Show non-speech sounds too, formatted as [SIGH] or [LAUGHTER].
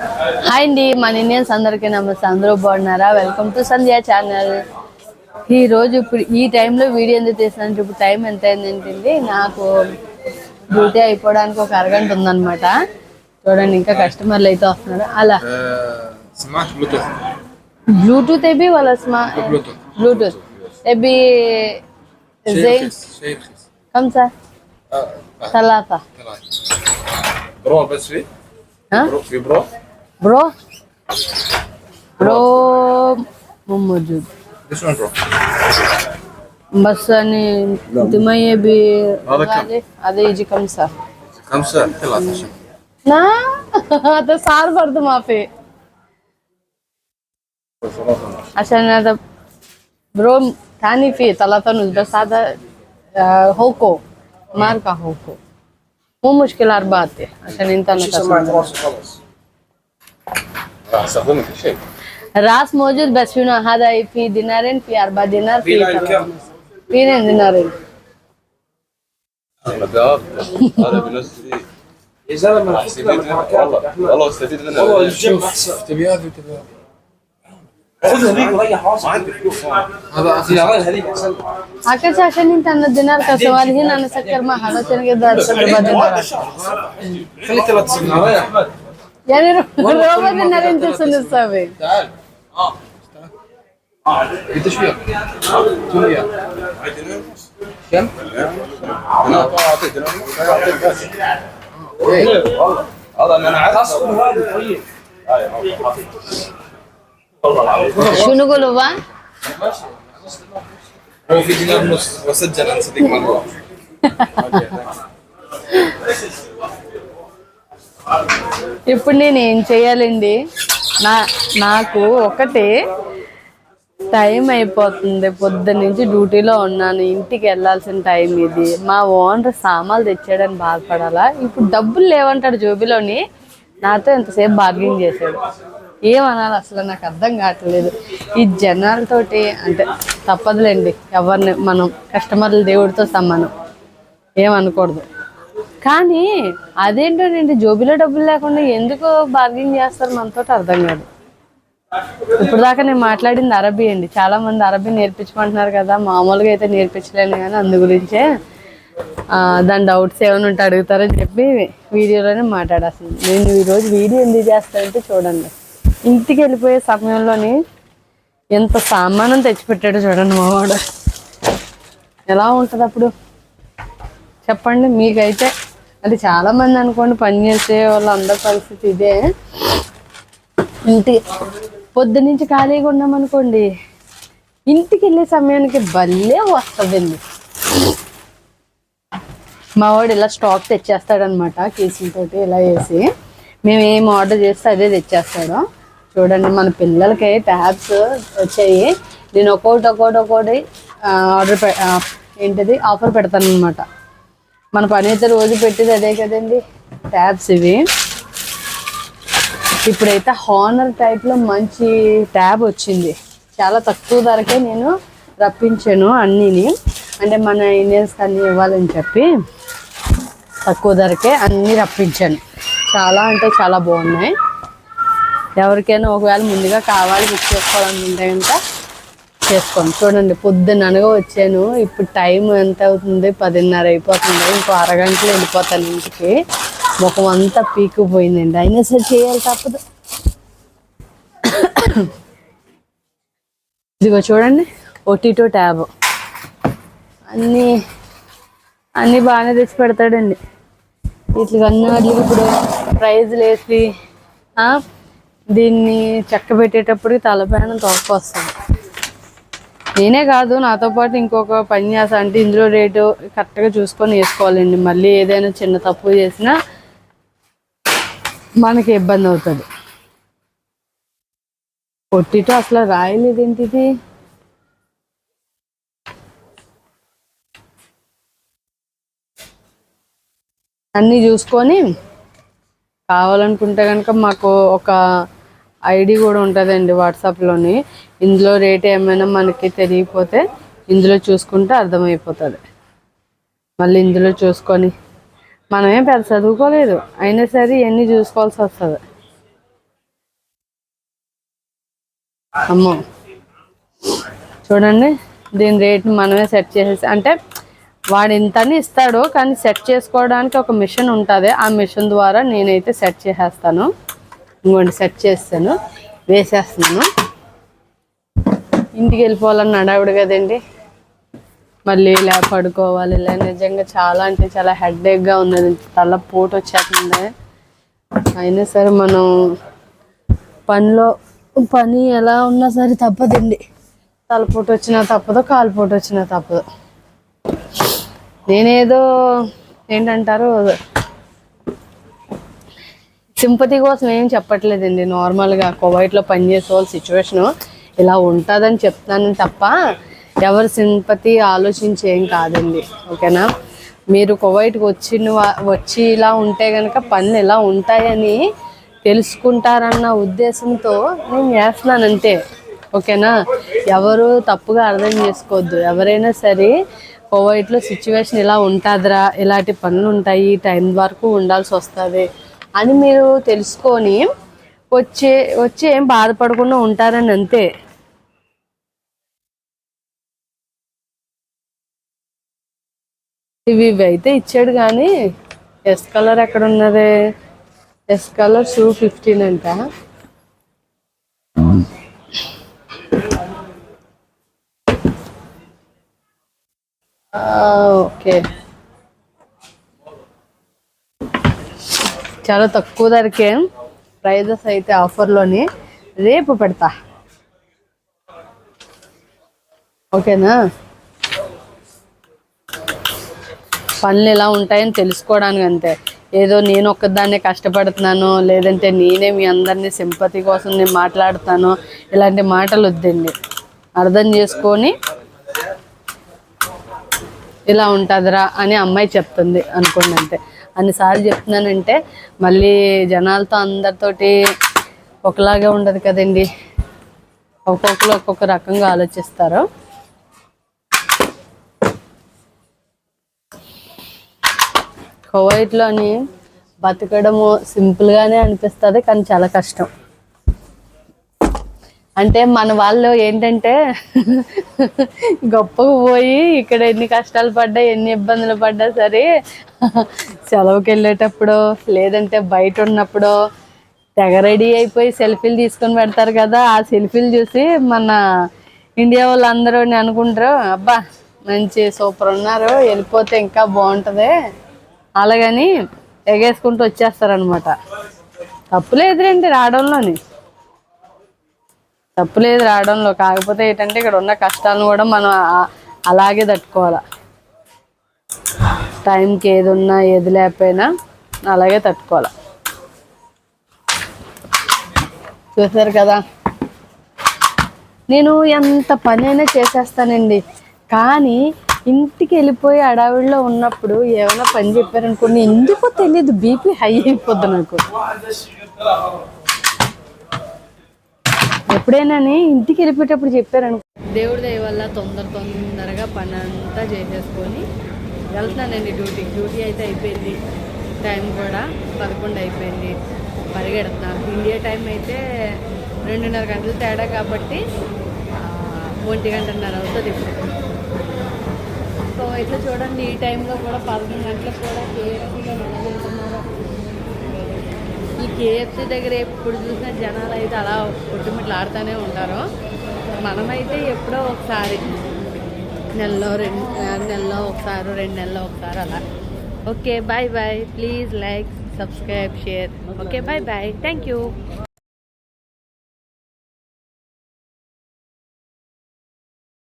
Hi అండి మన Indians అందరికీ నమస్తే. అందరూ బాగున్నారా? వెల్కమ్ టు సంధ్య ఛానల్ ఈ రోజు ఇప్పుడు ఈ టైంలో వీడియో ఎందుకు తీసినంటే ఇప్పుడు టైం ఎంత అయిందంటే నాకు డ్యూటీ అయిపోవడానికి ఒక అరగంట ఉందన్నమాట. చూడండి ఇంకా కస్టమర్లు అయితే వస్తున్నారు. అలా. బ్లూటూత్ ఏబి వాళ్ళ స్మా Bluetooth AB come sir ثلاثة Bro? Bro Mumujud. This one, bro. ಬಸ್ಸನಿ ದಿಮಯ್ಯ ಬಿ ಅದೇ ಅದೇ ಈಜಿ ಕಂಸ ಕಂಸ ನಾ ಅದ ಸಾರ್ ಬರ್ದು ಮಾಫಿ ಅಶನ ಅದ ಬ್ರೋ ತಾನಿ ಫಿ ತಲತನು ಬಸ್ ಅದ ಹೋಕೋ ಮಾರ್ಕ ಹೋಕೋ ಮೂ ಮುಷ್ಕಿಲ್ ಅರ್ಬಾತೆ ಅಶನ ಇಂತ استخدمه في شيء راس موجود بس شنو هذا في دينارين في أربعة دينار في كم؟ في دينارين هذا بنص يا زلمه والله والله استفيد منه والله الجيم احسن تبي هذا وتبي هذا خذ هذيك وريح راسك عندي فلوس هذا هذيك احسن عكس عشان انت أنا الدينار كسوال هنا أنا سكر حدا عشان كده أربعة دينار يعني روما بدنا ننجز نسوي تعال. آه. آه انت شو وياك؟ كم؟ أنا اعطيك إيه. هذا طيب. شو نقولوا هو؟ هو في دينار ونص. وسجل عن صديق مرة. [LAUGHS] ఇప్పుడు నేను ఏం చేయాలండి? నా నాకు ఒకటే టైం అయిపోతుంది. పొద్దు నుంచి డ్యూటీలో ఉన్నాను. ఇంటికి వెళ్ళాల్సిన టైం ఇది. మా ఓనర్ సామాన్లు తెచ్చాడని బాధపడాలా? ఇప్పుడు డబ్బులు లేవంటాడు జోబిలోని. నాతో ఎంతసేపు బార్గెన్ చేశాడు. ఏమనాలి అసలు? నాకు అర్థం కావట్లేదు. ఈ జనాలతోటి అంటే తప్పదులేండి. ఎవరిని మనం కస్టమర్లు దేవుడితో సమానం. ఏమనకూడదు కానీ అదేంటోనండి జోబిలో డబ్బులు లేకుండా ఎందుకు బార్గెన్ చేస్తారు మనతో అర్థం కాదు. ఇప్పుడు దాకా నేను మాట్లాడింది అరబీ అండి. చాలా మంది అరబీ నేర్పించమంటున్నారు కదా మామూలుగా అయితే నేర్పించలేను కానీ అందు గురించే. దాని డౌట్స్ ఏమైనా ఉంటే అడుగుతారని చెప్పి వీడియోలోనే మాట్లాడాల్సింది నేను ఈరోజు వీడియో ఎందుకు చేస్తానంటే చూడండి. ఇంటికి వెళ్ళిపోయే సమయంలోని ఎంత సామానం తెచ్చిపెట్టాడో చూడండి మావాడు. ఎలా ఉంటుంది అప్పుడు? చెప్పండి మీకైతే. అది చాలా మంది అనుకోండి పని చేసే వాళ్ళందరి పరిస్థితి ఇదే. ఇంటి పొద్దు నుంచి ఖాళీగా ఉన్నామనుకోండి ఇంటికి వెళ్ళే సమయానికి భలే వస్తుందండి. మా వాడు ఇలా స్టాక్ తెచ్చేస్తాడనమాట కేసులతోటి ఇలా వేసి మేము ఏం ఆర్డర్ చేస్తే అదే తెచ్చేస్తాడు. చూడండి మన పిల్లలకి ట్యాబ్స్ వచ్చాయి. నేను ఒక్కొక్కటి ఒక్కొక్కటి ఒక్కొక్కటి ఆర్డర్ పె ఏంటిది ఆఫర్ పెడతాను అనమాట మన పని అయితే రోజు పెట్టేది అదే కదండి. ట్యాబ్స్ ఇవి. ఇప్పుడైతే హానర్ టైప్లో మంచి ట్యాబ్ వచ్చింది. చాలా తక్కువ ధరకే నేను రప్పించాను అన్నీని. అంటే మన ఇండియన్స్కి అన్నీ ఇవ్వాలని చెప్పి తక్కువ ధరకే అన్నీ రప్పించాను. చాలా అంటే చాలా బాగున్నాయి. ఎవరికైనా ఒకవేళ ముందుగా కావాలి బుక్ చేసుకోవాలనుకుంటే కనుక చేసుకోండి చూడండి పొద్దున్న అనగా వచ్చాను. ఇప్పుడు టైం ఎంత అవుతుంది? పదిన్నర అయిపోతుంది. ఇంకో అరగంటలో వెళ్ళిపోతాను ఇంటికి. ముఖం అంతా పీకిపోయిందండి అయినా సరే చేయాలి తప్పదు. ఇదిగో చూడండి ఒటీటో ట్యాబ్. అన్నీ అన్నీ బాగానే తెచ్చి పెడతాడండి. వీటికి అన్ని వాటికి ఇప్పుడు ప్రైజ్లు వేసి దీన్ని చెక్క పెట్టేటప్పుడు తలపైన తోకొస్తుంది నేనే కాదు నాతో పాటు ఇంకొక పని అంటే ఇందులో రేటు కరెక్ట్గా చూసుకొని వేసుకోవాలండి. మళ్ళీ ఏదైనా చిన్న తప్పు చేసినా మనకి ఇబ్బంది అవుతుంది. పొట్టితో అసలు రాయలేదు ఏంటిది అన్నీ చూసుకొని కావాలనుకుంటే కనుక మాకు ఒక ఐడి కూడా ఉంటుందండి వాట్సాప్లోని. ఇందులో రేట్ ఏమైనా మనకి తెలియకపోతే ఇందులో చూసుకుంటే అర్థమైపోతుంది. మళ్ళీ ఇందులో చూసుకొని మనమేం పెద్ద చదువుకోలేదు. అయినా సరే ఇవన్నీ చూసుకోవాల్సి వస్తుంది. అమ్మో. చూడండి దీని రేట్ మనమే సెట్ చేసేసి అంటే వాడు ఇంతని ఇస్తాడు కానీ సెట్ చేసుకోవడానికి ఒక మిషన్ ఉంటుంది. ఆ మిషన్ ద్వారా నేనైతే సెట్ చేసేస్తాను. ఇంకోటి సెట్ చేస్తాను. వేసేస్తున్నాను. ఇంటికి వెళ్ళిపోవాలని అడావిడ కదండి. మళ్ళీ ఇలా పడుకోవాలి ఇలా నిజంగా చాలా అంటే చాలా హెడ్ఏక్గా ఉన్నది. తల పోటు వచ్చేస్తుంది. అయినా సరే మనం పనిలో పని ఎలా ఉన్నా సరే తప్పదండి. తలపోటు వచ్చినా తప్పదు కాలుపోటు వచ్చినా తప్పదు. నేనేదో ఏంటంటారు సింపతి కోసం ఏం చెప్పట్లేదండి. నార్మల్గా కువైట్లో పనిచేసే వాళ్ళ సిచ్యువేషను ఇలా ఉంటుందని చెప్తాను తప్ప ఎవరి సింపతి ఆలోచించి ఏం కాదండి. ఓకేనా? మీరు కువైట్కి వచ్చిన వచ్చి ఇలా ఉంటే కనుక పనులు ఎలా ఉంటాయని తెలుసుకుంటారన్న ఉద్దేశంతో నేను చేస్తున్నానంటే ఓకేనా? ఎవరు తప్పుగా అర్థం చేసుకోవద్దు. ఎవరైనా సరే కోవైట్లో సిచ్యువేషన్ ఇలా ఉంటుందిరా ఇలాంటి పనులు ఉంటాయి టైం వరకు ఉండాల్సి వస్తుంది. అని మీరు తెలుసుకొని వచ్చే వచ్చి ఏం బాధపడకుండా ఉంటారని అంతే. ఇవి ఇవి అయితే ఇచ్చాడు కానీ ఎస్ కలర్ ఎక్కడ ఉన్నది? ఎస్ కలర్ షూ ఫిఫ్టీన్ అంట. ఆ, ఓకే. చాలా తక్కువ ధరకే ప్రైజెస్ అయితే ఆఫర్లోని రేపు పెడతా. ఓకేనా? పనులు ఎలా ఉంటాయని తెలుసుకోవడానికి అంతే. ఏదో నేను ఒక్కదాన్నే కష్టపడుతున్నాను లేదంటే నేనే మీ అందరినీ సింపతి కోసం నేను మాట్లాడుతాను ఇలాంటి మాటలు వద్దండి. అర్థం చేసుకొని ఇలా ఉంటుందిరా అని అమ్మాయి చెప్తుంది అనుకోండి అంతే. అన్నిసార్లు చెప్తున్నానంటే మళ్ళీ జనాలతో అందరితోటి ఒకలాగే ఉండదు కదండి. ఒక్కొక్కరు ఒక్కొక్క రకంగా ఆలోచిస్తారు. కోవైట్లోని బతకడము సింపుల్గానే అనిపిస్తుంది కానీ చాలా కష్టం. అంటే మన వాళ్ళు ఏంటంటే గొప్పకు పోయి ఇక్కడ ఎన్ని కష్టాలు పడ్డా ఎన్ని ఇబ్బందులు పడ్డా సరే సెలవుకి వెళ్ళేటప్పుడు లేదంటే బయట ఉన్నప్పుడు తెగ రెడీ అయిపోయి సెల్ఫీలు తీసుకొని పెడతారు కదా ఆ సెల్ఫీలు చూసి మన ఇండియా వాళ్ళందరూ అనుకుంటారు అబ్బా మంచి సూపర్ ఉన్నారు వెళ్ళిపోతే ఇంకా బాగుంటుంది. అలాగని ఎగేసుకుంటూ వచ్చేస్తారనమాట తప్పులేదులేండి రావడంలోని. తప్పులేదు రావడంలో. కాకపోతే ఏంటంటే ఇక్కడ ఉన్న కష్టాలను కూడా మనం అలాగే తట్టుకోవాలి. టైంకి ఏది ఉన్నా ఏది లేకపోయినా అలాగే తట్టుకోవాలి. చూసారు కదా? నేను ఎంత పని అయినా చేసేస్తానండి. కానీ ఇంటికి వెళ్ళిపోయి అడావిడిలో ఉన్నప్పుడు ఏమైనా పని చెప్పారనుకోండి ఎందుకో తెలియదు బీపీ హై అయిపోద్ది నాకు. ఎప్పుడైనాని ఇంటికి వెళ్ళిపోయేటప్పుడు చెప్పారనుకో దేవుడి దయ వల్ల తొందర తొందరగా పని అంతా చేసేసుకొని వెళ్తున్నానండి డ్యూటీ. డ్యూటీ అయితే అయిపోయింది. టైం కూడా పదకొండు అయిపోయింది. పరిగెడుతున్నా. ఇండియా టైం అయితే రెండున్నర గంటలు తేడా కాబట్టి ఒంటి గంటన్నర అవుతుంది. ఇప్పుడు సో ఇట్లా చూడండి ఈ టైంలో కూడా పదకొండు గంటలకు కూడా కేఎఫ్సీలో కేఎఫ్సీ దగ్గర ఎప్పుడు చూసినా జనాలు అయితే అలా కొట్టుమిట్లు ఆడుతూనే ఉంటారు. మనమైతే ఎప్పుడో ఒకసారి నెలలో రెండు నెలలో ఒకసారి రెండు నెలల్లో ఒకసారి అలా. Okay bye bye. Please like subscribe share. Okay bye bye. Thank you.